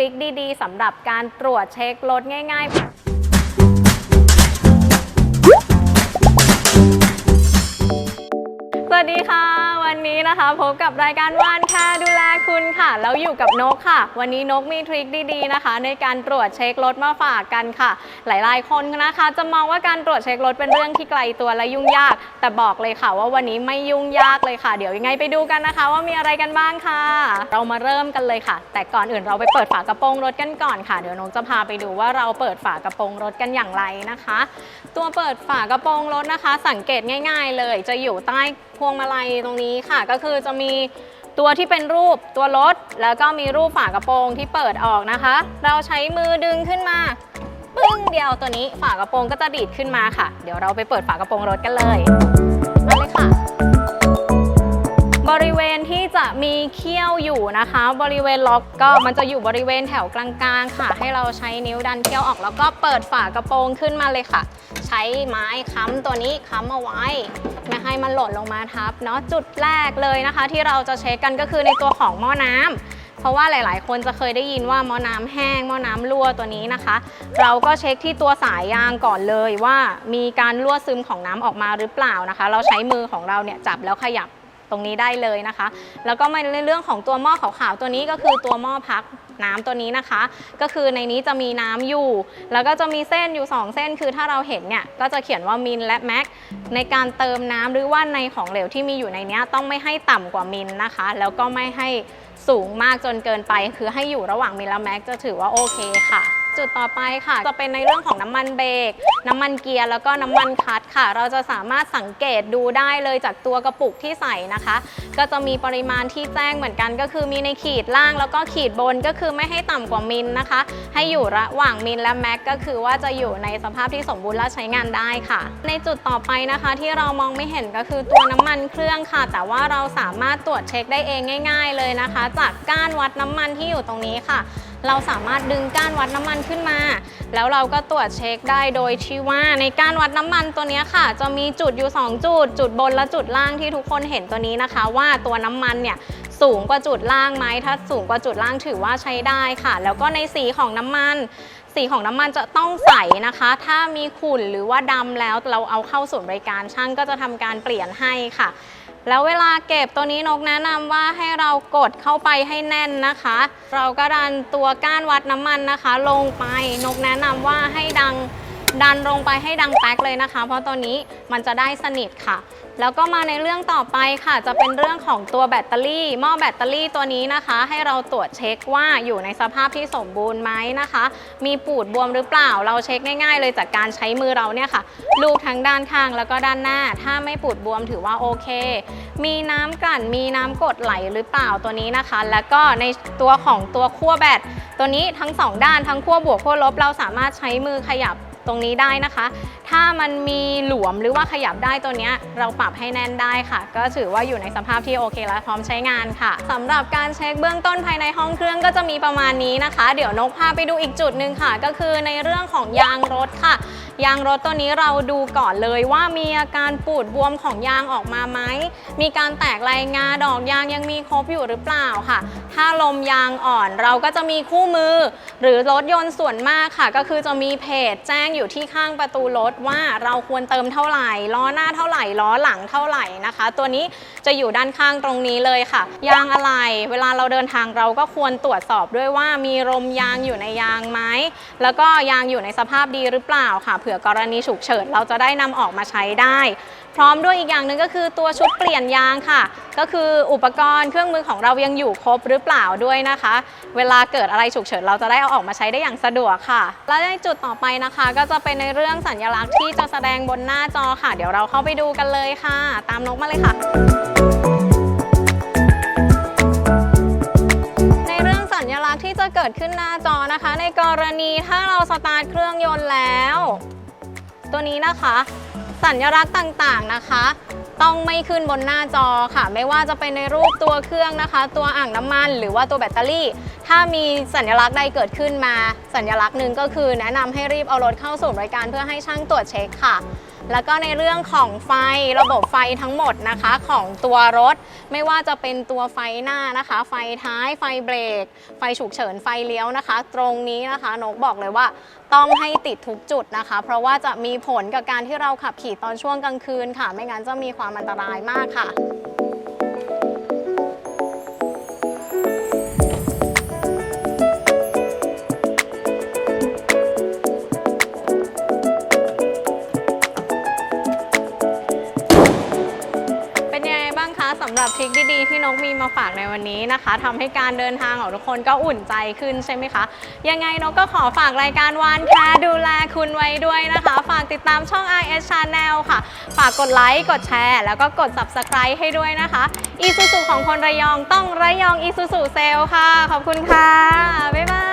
ริคดีๆสำหรับการตรวจเช็ครถง่าย ๆสวัสดีค่ะ วันนี้นะคะพบกับรายการวานค่ะดู แลคุณค่ะ แล้วอยู่กับนกค่ะ วันนี้นกมีทริคดีๆนะคะ ในการตรวจเช็ครถมาฝากกันค่ะ หลายๆ คนนะคะ จะมองว่าการตรวจเช็ครถเป็นเรื่องที่ไกลตัวและยุ่งยาก แต่บอกเลยค่ะว่าวันนี้ไม่ยุ่งยากเลยค่ะ เดี๋ยวยังไงไปดูกันนะคะ ว่ามีอะไรกันบ้างค่ะ เรามาเริ่มกันเลยค่ะ แต่ก่อนอื่นเราไปเปิดฝากระโปรงรถกันก่อนค่ะ เดี๋ยวนกจะพาไปดูว่าเราเปิดฝากระโปรงรถกันอย่างไรนะคะ ตัวเปิดฝากระโปรงรถนะคะ สังเกตง่าย ๆ เลย จะอยู่ใต้พวงมาลัยตรงนี้ค่ะ ก็คือจะมี ตัวที่เป็นรูปตัวรถ แล้วก็มีรูปฝากระโปรงที่เปิดออกนะคะ เราใช้มือดึงขึ้นมาปึ้งเดียวตัวนี้ฝากระโปรงก็จะดีดขึ้นมาค่ะ เดี๋ยวเราไปเปิดฝากระโปรงรถกันเลยมาเลยค่ะ บริเวณที่จะมีเขี้ยวอยู่นะคะ บริเวณล็อกก็มันจะอยู่บริเวณแถวกลางๆค่ะ ให้เราใช้นิ้วดันเขี้ยวออก แล้วก็เปิดฝากระโปรงขึ้นมาเลยค่ะ ใช้ไม้ค้ำตัวนี้ค้ำเอาไว้ไม่ให้มันหล่นลงมาทับเนาะจุดแรกเลยนะคะ ที่เราจะเช็คกันก็คือในตัวของหม้อน้ำเพราะว่าหลาย ๆ คนจะเคยได้ยินว่าหม้อน้ำแห้งหม้อน้ำรั่วตัวนี้นะคะ เราก็เช็คที่ตัวสายยางก่อนเลยว่ามีการรั่วซึมของน้ำออกมาหรือเปล่านะคะ เราใช้มือของเราเนี่ยจับแล้วขยับ ตรงนี้ได้เลยนะคะ แล้วก็มาในเรื่องของตัวหม้อขาวๆตัวนี้ก็คือตัวหม้อพักน้ำตัวนี้นะคะ ก็คือในนี้จะมีน้ำอยู่ แล้วก็จะมีเส้นอยู่ 2 เส้นคือถ้าเราเห็นเนี่ยก็จะเขียนว่ามิลและแม็กในการเติมน้ำหรือว่าในของเหลวที่มีอยู่ในนี้ต้องไม่ให้ต่ำกว่ามิลนะคะ แล้วก็ไม่ให้สูงมากจนเกินไป คือให้อยู่ระหว่างมิลและแม็กจะถือว่าโอเคค่ะ จุดต่อไปค่ะ จะเป็นในเรื่องของน้ำมันเบรกน้ำมันเกียร์แล้วก็น้ำมันคัตค่ะ เราจะสามารถสังเกตดูได้เลยจากตัวกระปุกที่ใส่นะคะ ก็จะมีปริมาณที่แจ้งเหมือนกัน ก็คือมีในขีดล่างแล้วก็ขีดบนก็คือไม่ให้ต่ำกว่ามิลนะคะ ให้อยู่ระหว่างมิลและแม็กก็คือว่าจะอยู่ในสภาพที่สมบูรณ์และใช้งานได้ค่ะ ในจุดต่อไปนะคะที่เรามองไม่เห็นก็คือตัวน้ำมันเครื่องค่ะ แต่ว่าเราสามารถตรวจเช็คได้เองง่าย ๆ เลยนะคะ จากก้านวัดน้ำมันที่อยู่ตรงนี้ค่ะ เราสามารถดึงก้านวัดน้ำมันขึ้นมา แล้วเราก็ตรวจเช็คได้โดยที่ว่าในก้านวัดน้ำมันตัวนี้ค่ะ จะมีจุดอยู่ 2 จุด จุดบนและจุดล่างที่ทุกคนเห็นตัวนี้นะคะ ว่าตัวน้ำมันเนี่ยสูงกว่าจุดล่างไหมถ้าสูงกว่าจุดล่างถือว่าใช้ได้ค่ะ แล้วก็ในสีของน้ำมันสีของน้ำมันจะต้องใสนะคะ ถ้ามีขุ่นหรือว่าดำแล้วเราเอาเข้าศูนย์บริการช่างก็จะทำการเปลี่ยนให้ค่ะ แล้วเวลาเก็บตัวนี้นกแนะนำว่าให้เรากดเข้าไปให้แน่นนะคะ เราก็ดันตัวก้านวัดน้ำมันนะคะ ลงไปนกแนะนำว่าให้ดังดันลงไปให้ดังแป๊กเลยนะคะ เพราะตัวนี้มันจะได้สนิทค่ะ แล้วก็มาในเรื่องต่อไปค่ะ จะเป็นเรื่องของตัวแบตเตอรี่ หม้อแบตเตอรี่ตัวนี้นะคะ ให้เราตรวจเช็คว่าอยู่ในสภาพที่สมบูรณ์ไหมนะคะ มีปูดบวมหรือเปล่า เราเช็คง่ายๆ เลยจากการใช้มือเราเนี่ยค่ะ ลูบทั้งด้านข้างแล้วก็ด้านหน้า ถ้าไม่ปูดบวมถือว่าโอเค มีน้ำกลั่น มีน้ำกดไหลหรือเปล่าตัวนี้นะคะ แล้วก็ในตัวของตัวขั้วแบตตัวนี้ทั้งสองด้านทั้งขั้วบวกขั้วลบเราสามารถใช้มือขยับ ตรงนี้ได้นะคะ ถ้ามันมีหลวมหรือว่าขยับได้ตัวนี้เราปรับให้แน่นได้ค่ะ ก็ถือว่าอยู่ในสภาพที่โอเคและพร้อมใช้งานค่ะสำหรับการเช็คเบื้องต้นภายในห้องเครื่องก็จะมีประมาณนี้นะคะ เดี๋ยวนกพาไปดูอีกจุดหนึ่งค่ะ ก็คือในเรื่องของยางรถค่ะ ยางรถตัวนี้เราดูก่อนเลยว่ามีอาการปูดบวมของยางออกมาไหมมีการแตกลายงาดอกยางยังมีครบอยู่หรือเปล่าค่ะ ถ้าลมยางอ่อนเราก็จะมีคู่มือ หรือรถยนต์ส่วนมากค่ะ ก็คือจะมีเพจแจ้งอยู่ที่ข้างประตูรถว่าเราควรเติมเท่าไหร่ล้อหน้าเท่าไหร่ล้อหลังเท่าไหร่นะคะ ตัวนี้ จะอยู่ด้านข้างตรงนี้เลยค่ะ ยางอะไร เวลาเราเดินทางเราก็ควรตรวจสอบด้วยว่ามีลมยางอยู่ในยางไหมแล้วก็ยางอยู่ในสภาพดีหรือเปล่าค่ะ เผื่อกรณีฉุกเฉินเราจะได้นำออกมาใช้ได้ พร้อมด้วยอีกอย่างหนึ่งก็คือตัวชุดเปลี่ยนยางค่ะ ก็คืออุปกรณ์เครื่องมือของเรายังอยู่ครบหรือเปล่าด้วยนะคะ เวลาเกิดอะไรฉุกเฉินเราจะได้เอาออกมาใช้ได้อย่างสะดวกค่ะ และในจุดต่อไปนะคะ ก็จะเป็นในเรื่องสัญลักษณ์ที่จะแสดงบนหน้าจอค่ะ เดี๋ยวเราเข้าไปดูกันเลยค่ะ ตามนกมาเลยค่ะในเรื่องสัญลักษณ์ที่จะเกิดขึ้นหน้าจอนะคะ ในกรณีถ้าเราสตาร์ทเครื่องยนต์แล้ว ตัวนี้นะคะ สัญลักษณ์ต่างๆนะคะ ต้องไม่ขึ้นบนหน้าจอค่ะ ไม่ว่าจะเป็นในรูปตัวเครื่องนะคะ ตัวอ่างน้ำมัน หรือว่าตัวแบตเตอรี่ ถ้ามีสัญลักษณ์ใดเกิดขึ้นมา สัญลักษณ์หนึ่งก็คือ แนะนำให้รีบเอารถเข้าสู่บริการเพื่อให้ช่างตรวจเช็คค่ะ แล้วก็ในเรื่องของไฟระบบไฟทั้งหมดนะคะของตัวรถ ไม่ว่าจะเป็นตัวไฟหน้านะคะ ไฟท้ายไฟเบรก ไฟฉุกเฉินไฟเลี้ยวนะคะ ตรงนี้นะคะนกบอกเลยว่าต้องให้ติดทุกจุดนะคะ เพราะว่าจะมีผลกับการที่เราขับขี่ตอนช่วงกลางคืนค่ะ ไม่งั้นจะมีความอันตรายมากค่ะ กับทริคดีๆที่นกมีมาฝากในวันนี้นะคะทำให้การเดินทางของทุกคนก็อุ่นใจขึ้นใช่ไหมคะ ยังไงนกก็ขอฝากรายการวานแคร์ดูแลคุณไว้ด้วยนะคะ ฝากติดตามช่อง IS Channel ค่ะ ฝากกดไลค์กดแชร์ แล้วก็กด Subscribe ให้ด้วยนะคะอีซูซูของคนระยองต้องระยองอีซูซูเซลค่ะ ขอบคุณค่ะบ๊ายบาย